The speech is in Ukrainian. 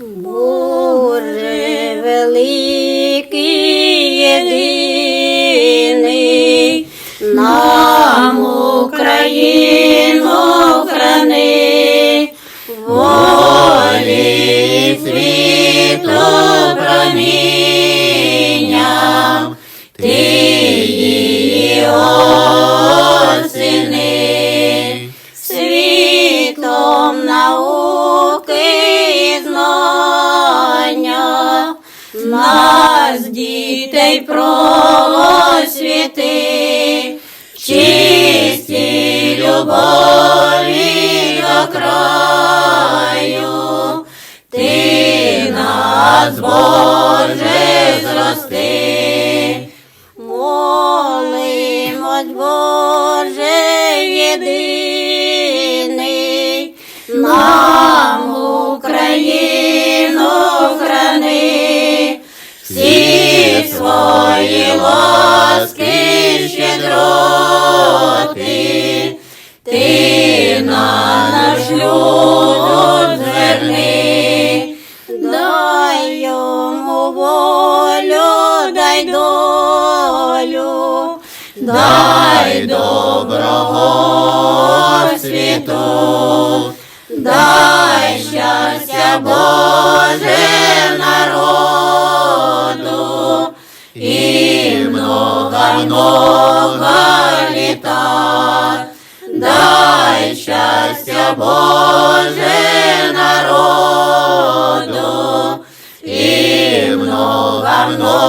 Боже великий єдиний, нам Україну храни, волі світу проміння, нас дітей просвіти, в чистій любові до краю, ти нас, Боже, зрости. Молимось, Боже єдиний, свої ласки щедроти, ти на наш люд зверни, дай йому волю, дай долю, дай доброго світу, много-много літа. Дай щастя Боже народу і много-много літа.